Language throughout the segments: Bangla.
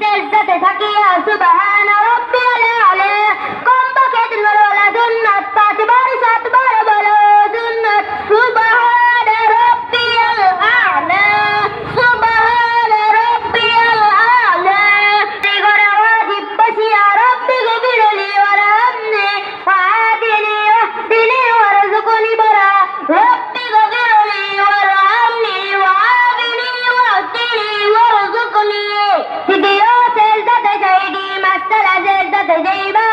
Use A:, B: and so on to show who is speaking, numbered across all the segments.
A: সেজদাতে থাকিয়া সুবহান রব্বিয়াল আলা। কমপক্ষে তিনবার বলা সুন্নাত পাঁচবার সাতবার বলো সুন্নাত সুবহান தைவ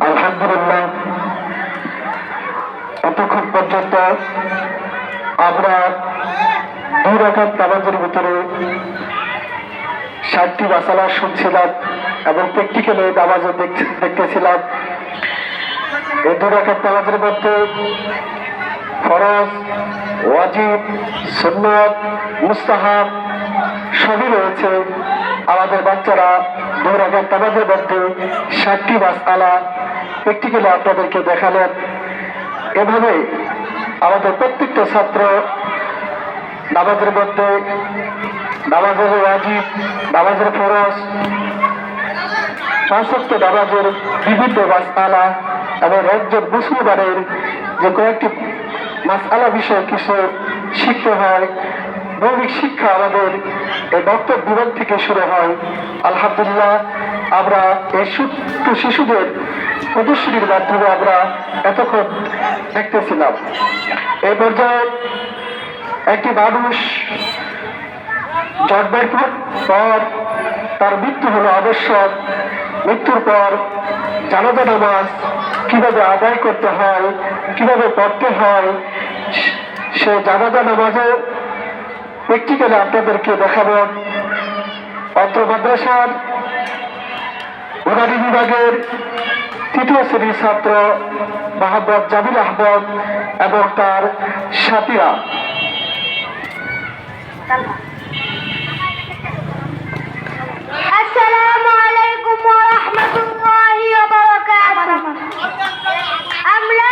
A: আলহামদুলিল্লাহ।
B: এতক্ষণ পর্যন্ত আমরা দুই রকম নামাজের ভিতরে ষাটটি মাসালা শুনছিলাম এবং প্র্যাকটিক্যালি নামাজও দেখতে- দেখতেছিলাম। এই দু রকম নামাজের মধ্যে ফরজ, ওয়াজিব, সুন্নত, মুস্তাহাব সবই রয়েছে। আমাদের বাচ্চারা দুই রকম নামাজের মধ্যে ষাটটি মাসালা প্র্যাকটিক্যালি আপনাদেরকে দেখালেন। এভাবে আমাদের প্রত্যেকটা ছাত্র নামাজের মধ্যে, নামাজের ওয়াজিব, নামাজের ফরজ পাঁচক্ত নামাজের বিভিন্ন মাসালা এবং একজন মুসলমানের যে কয়েকটি মাসালা বিষয়ে কিছু শিখতে হয়। মৌলিক শিক্ষা আমাদের এই বক্তব্য বিভাগ থেকে শুরু হয়। আলহামদুলিল্লাহ, আমরা এই ছোট্ট শিশুদের প্রদর্শনীর মাধ্যমে আমরা এতক্ষণ দেখতেছিলাম। এই পর্যায়ে একটি মানুষ জন্মের পর তার মৃত্যু হলো আবশ্যক। মৃত্যুর পর জানাজা নামাজ কীভাবে আদায় করতে হয়, কীভাবে পড়তে হয়, সে জানাজা নামাজে প্র্যাকটিক্যালি আপনাদেরকে দেখাবো অত্র মাদ্রাসার বুনারি বিভাগের তৃতীয় শ্রেণির ছাত্র মোহাম্মদ জামিল আহমদ এবং তার সাথীরা।
A: আমরা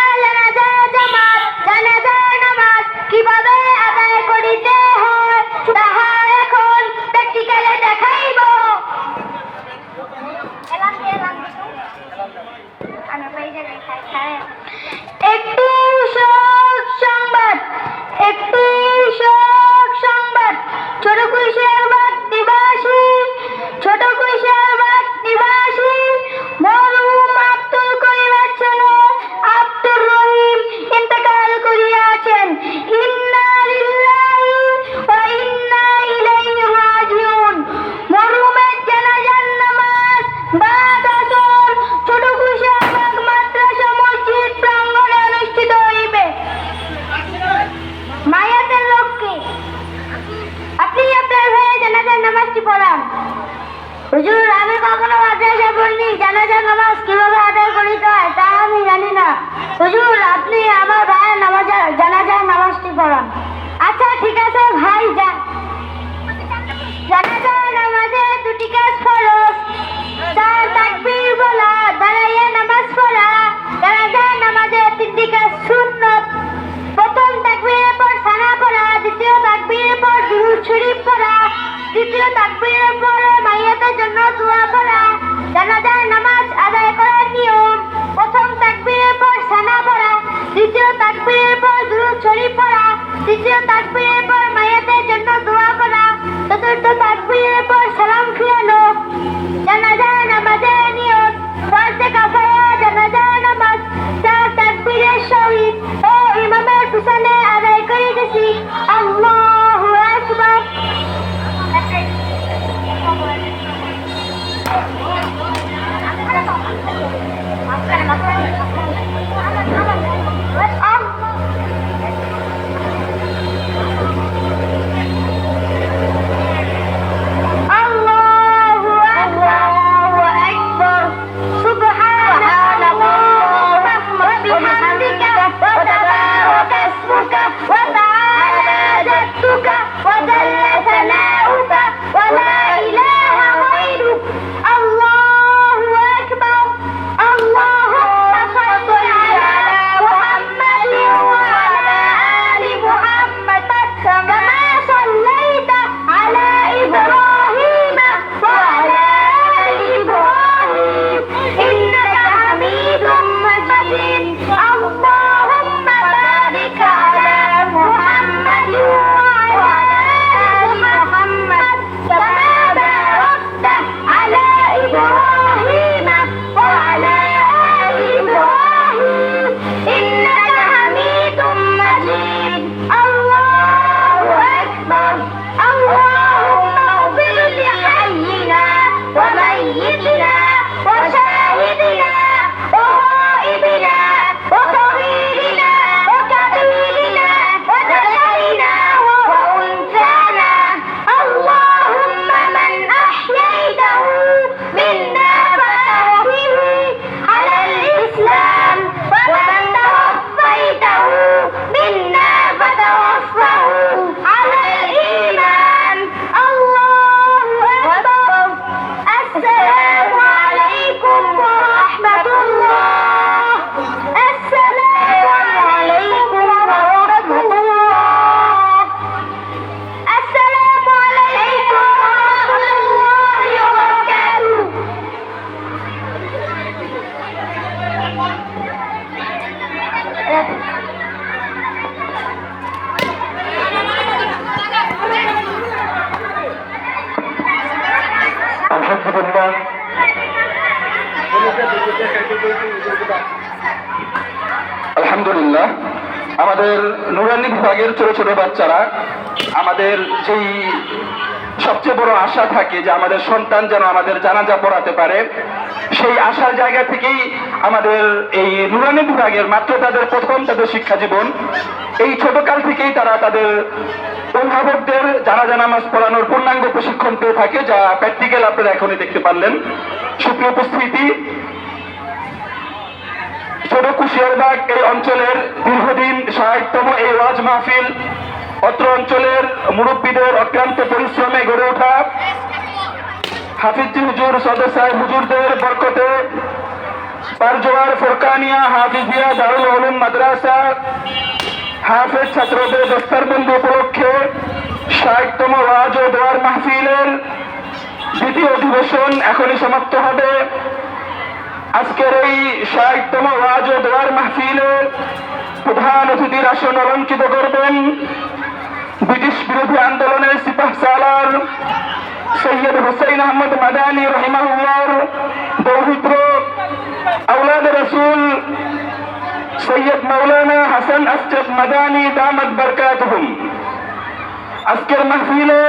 A: তাকবীরের পরে মাইয়াতের জন্য নামাজ আদায় করার নিয়ম। প্রথম তাকবীরের পর সানা পড়া। দ্বিতীয় তাকবীরের পর দুরূদ শরীফ পড়া। তৃতীয় তাকবীরের পর মাইয়াতের জন্য দোয়া করা। চতুর্থ তাকবীরের পর وسعادتك وجلال
C: Bye. আলহামদুলিল্লাহ। আমাদের নুরানি বিভাগের ছোট ছোট বাচ্চারা আমাদের যেই সবচেয়ে বড় আশা থাকে যে আমাদের সন্তান যেন আমাদের জানাজা পড়াতে পারে, সেই আশার জায়গা থেকেই আমাদের এই নুরানি বিভাগের মাত্র তাদের প্রথম তাদের শিক্ষা জীবন। এই ছোটকাল থেকেই তারা তাদের অভিভাবকদের জানাজা নামাজ পড়ানোর পূর্ণাঙ্গ প্রশিক্ষণ পেয়ে থাকে, যা প্র্যাকটিক্যাল আপনারা এখনই দেখতে পারলেন। সুপ্রিয় উপস্থিতি, ছোট কুশিয়ারবাগ এই অঞ্চলের দীর্ঘদিন সহায়তম এই ওয়াজ মাহফিল, অত্র অঞ্চলের মুরব্বীদের অক্লান্ত পরিশ্রমে গড়ে ওঠা হাফিজি হুজুর, সদর সাহেব হুজুরদের বরকতে পারজোয়ার ফোরকানিয়া, হাফিজিয়া দারুল উলুম মাদ্রাসা হাফেজ ছাত্রদের দস্তারবন্দি উপলক্ষে ষাটতম ওয়াজ ও দোয়ার মাহফিলের দ্বিতীয় অধিবেশন এখনই সমাপ্ত হবে। আজকের এই ষাটতম ওয়াজ ও দোয়ার মাহফিলের প্রধান অতিথির আসন অলঙ্কিত করবেন ব্রিটিশ বিরোধী আন্দোলনের সিপাহ সালার সৈয়দ হুসাইন আহমদ মাদানী রহিমাহুল্লার দৌহিত্র আউলাদ রসুল সৈয়দ মৌলানা হাসান আসফ মাদানী দামদ বরকাতহুম। আজকের মাহফিলে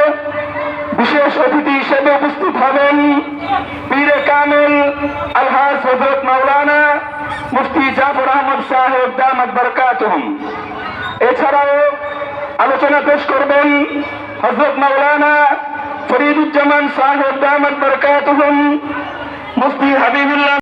C: বিশেষ অতিথি হিসেবে উপস্থিত হবেন পীরে কামেল আলহাজ হজরত মাওলানা মুফতি জাফর আহমদ সাহেব দামদ বরকাতহুম। এছাড়াও আলোচনা পেশ করবেন হজরত মাওলানা ফরিদুজ্জামান সাহেব দামদ বরকাতহুম, মুফতি হাবিবুল্লাহ